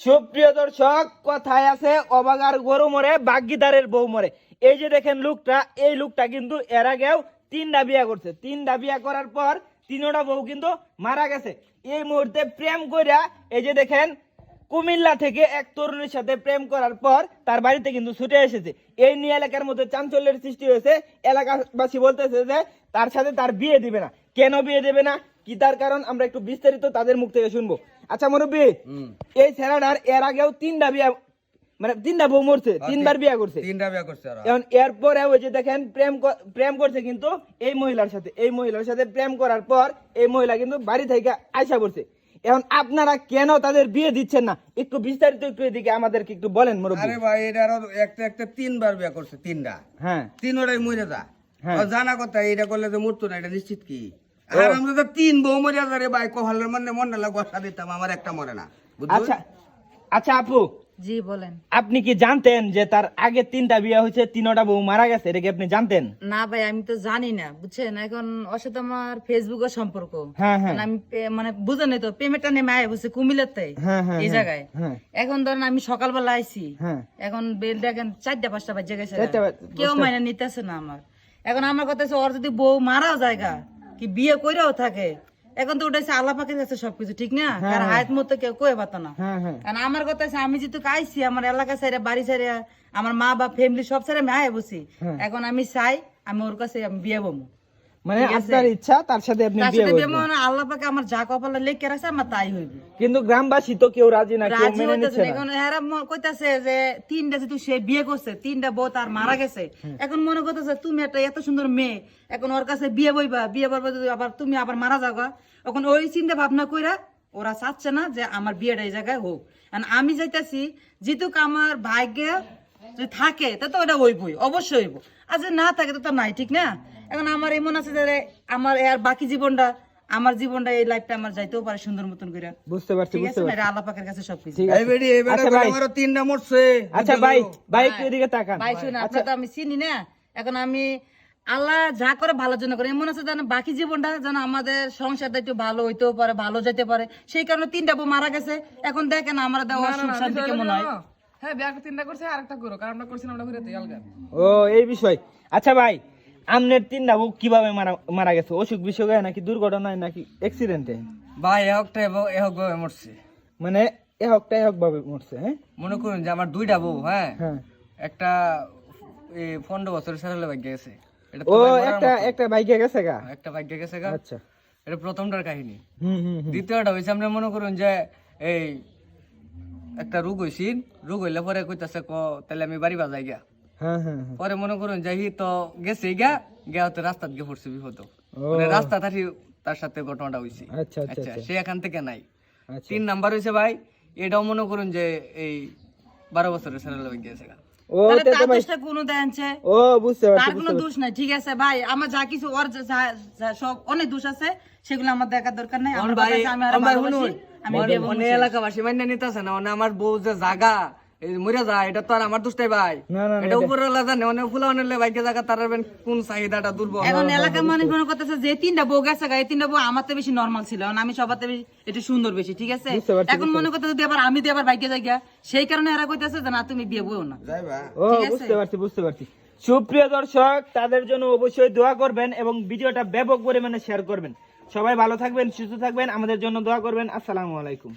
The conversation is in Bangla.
সুপ্রিয় দর্শক, কথায় আছে, অবাগার গরু মরে বাগ্যিদারের বউ মরে। এই যে দেখেন লোকটা, এই লোকটা কিন্তু এর আগেও তিনটা বিয়া করছে। তিনটা বিয়া করার পর তিনোটা বউ কিন্তু মারা গেছে। এই মুহূর্তে প্রেম কইরা, এই যে দেখেন, কুমিল্লা থেকে এক তরুণীর সাথে প্রেম করার পর তার বাড়িতে কিন্তু ছুটে এসেছে। এই নিয়ে এলাকার মধ্যে চাঞ্চল্যের সৃষ্টি হয়েছে। এলাকাবাসী বলতেছে যে, তার সাথে তার বিয়ে দিবে না। কেন বিয়ে দেবে না? কি তার কারণ? আমরা একটু বিস্তারিত তাদের মুখ থেকে শুনব। আচ্ছা মুরব্বী এই ছেলেটার এর আগেও তিনটা বিয়া মানে তিনটা বউ মরছে তিনবার বিয়া করছে। তিনটা বিয়া করছে এখন এরপরে ওই যে দেখেন প্রেম প্রেম করছে কিন্তু এই মহিলার সাথে এই মহিলার সাথে প্রেম করার পর এই মহিলা কিন্তু বাড়ি থেকে আয়সা করছে এখন আপনারা কেন তাদের বিয়ে দিচ্ছেন না? একটু বিস্তারিত একটু এদিকে আমাদেরকে একটু বলেন মুরব্বী। আরে ভাই এটা আরও একটা একটা তিনবার বিয়া করছে তিনটা। হ্যাঁ। তিনটাই মরে যা হ্যাঁ। জানা কথা এটা করলে তো মরতো না এটা নিশ্চিত কি? আর আমরা তো তিন বউ মরে যা রে ভাই কহালের মনে মনে লাগে বসা দিতাম আমার একটা মরে না। আচ্ছা আচ্ছা আপু জি বলেন। আপনি কি জানতেন যে তার আগে তিনটা বিয়ে হয়েছে তিনটা বউ মারা গেছে? এটা কি আপনি জানতেন? না ভাই আমি তো জানি না বুঝছেন? এখন ওর সাথে আমার ফেসবুকের সম্পর্ক। হ্যাঁ হ্যাঁ। মানে আমি মানে বুঝেন তো পেমেন্টটা নেমে আয় বসে কুমিল্লাতে হ্যাঁ, এই জায়গায়। এখন ধরেন আমি সকালবেলা আইছি এখন বেল দেখেন চারটা পাঁচটা বাজে গেছে। কেউ মাইনে নিতেছে না আমার। এখন আমার কথা হচ্ছে ওর যদি বউ মারাও জায়গা কি বিয়ে কইরাও থাকে? এখন তো ওটা আল্লাহ পাকের কাছে সবকিছু ঠিক না? কার হায়াত মতো কেউ কয়ে পাতো না। হ্যাঁ হ্যাঁ। কারণ আমার কথা আছে আমি যেহেতু আইছি আমার এলাকা সাইডে বাড়ি সাইডে আমার মা বা ফ্যামিলি সব সাইডে আমি আয় বসি। হ্যাঁ। এখন আমি চাই আমি ওর কাছে আমি বিয়ে বমু। মানে আপনার ইচ্ছা তার সাথে আপনি বিয়ে করবেন। আল্লাহ পাকে আমার যা কপালে লেখে রাখছে আমার তাই হইবে। কিন্তু গ্রামবাসী তো কেউ রাজি না কেউ মেনে নিচ্ছে না। এখন এরা কইতাছে যে তিনটা যেহেতু সে বিয়ে করছে তিনটা বউ তার মারা গেছে। এখন মনে করতেছে তুমি একটা এত সুন্দর মেয়ে এখন ওর কাছে বিয়ে বইবা বিয়ে বলবা যদি আবার তুমি আবার মারা যাবা এখন ওই চিন্তা ভাবনা কইরা ওরা চাচ্ছে না যে আমার বিয়েটা এই জায়গায় হোক। আমি যাইতাছি যেটুক আমার ভাগ্যে যদি থাকে তা তো ওটা হইবই অবশ্যই হইব। আর যদি না থাকে তো তা নাই ঠিক না? এখন আমার এমন আছে যে আমার আর বাকি জীবনটা আমার জীবনটা এই লাইফটা আমার যাইতেও পারে সুন্দর মতন করে বুঝতে পারছি ঠিক বুঝতে? পারছি। আল্লাহ পাকের কাছে সবকিছু। ঠিক এই বেডি এই বেটা আচ্ছা ভাই। আমারও তিনটা মরছে। আচ্ছা ভাই ভাই একটু এদিকে তাকান। ভাই শুনে আপনার তো আমি চিনি না। এখন আমি আল্লাহ যা করে ভালোর জন্য করে এমন আছে যেন বাকি জীবনটা যেন আমাদের সংসারটা একটু ভালো হইতেও পারে ভালো যেতে পারে। সেই কারণে তিনটা বউ মারা গেছে। এখন দেখেন আমার দেওয়া সুখ শান্তি কেমন হয়? হ্যাঁ বিয়া তিনটা করছে আর একটা করো কারণ আমরা করছিলাম আমরা ঘুরে আলগা। ও এই বিষয়। আচ্ছা ভাই আমনের তিন নাবু কীভাবে মারা মারা গেছে? অসুখ বিসুখে নাকি দুর্ঘটনায় নাকি অ্যাক্সিডেন্টে ভাই এহকটা এহক ভাবে মরছে। মানে এ হকটা এ হক ভাবে মরছে হ্যাঁ? মনে করুন যে আমার দুইটা বউ হ্যাঁ? হ্যাঁ। একটা পনেরো বছর সারালে ভাগ্য গেছে। তো ও একটা একটা বাইকে গেছে গা? একটা ভাগ্য গেছে গা। আচ্ছা। এটা প্রথমটার কাহিনী। হুম হুম হুম। দ্বিতীয়টা হয়েছে আমরা মনে করুন যে এই একটা রোগ হয়েছিল রোগ হইলে পরে কইতাছে ক তাহলে আমি বাড়ি বাজাই গা হ্যাঁ পরে মনে করুন যে হি তো গেছে গা গিয়া হতে রাস্তাত গিয়ে পড়ছে বিপদ। মানে রাস্তা থাকি তার সাথে ঘটনাটা হয়েছে আচ্ছা আচ্ছা আচ্ছা আচ্ছা। সে এখান থেকে নাই। আচ্ছা। তিন নাম্বার হয়েছে ভাই এটাও মনে করুন যে এই বারো বছরের ছেলে ও তে তো তার কোনো দেনছে ও বুঝতে পারছি তার কোনো দোষ নাই ঠিক আছে ভাই আমার যা কিছু ওর সব অনেক দোষ আছে সেগুলো আমার দেখার দরকার নাই। আমার ভাই আমি আরও আমার ভালোবাসি, আমি এলাকাবাসী মান্য নিতেছে না মানে আমার বউ যে জাগা মরে যায় এটা তো আর আমার দোষটাই ভাই। না, না, না, এটা উপরে জানে অনেক ফুলা অনেক বাইকে জায়গা তার কোন চাহিদাটা দুর্বল। এখন এলাকার মানুষ মনে করতেছে যে তিনটা বউ গেছে গা, তিনটা বউ আমার তো বেশি নর্মাল ছিল। আমি সবার থেকে একটু সুন্দর বেশি ঠিক আছে? এখন মনে করতেছে যদি আবার আমি দিয়ে আবার বাইকে যাই সেই কারণে এরা কইতেছে যে না তুমি বিয়ে বউ না। ও বুঝতে পারছি বুঝতে পারছি। সুপ্রিয় দর্শক তাদের জন্য অবশ্যই দোয়া করবেন এবং ভিডিওটা ব্যাপক পরিমাণে শেয়ার করবেন। সবাই ভালো থাকবেন সুস্থ থাকবেন আমাদের জন্য দোয়া করবেন। আসসালামু আলাইকুম।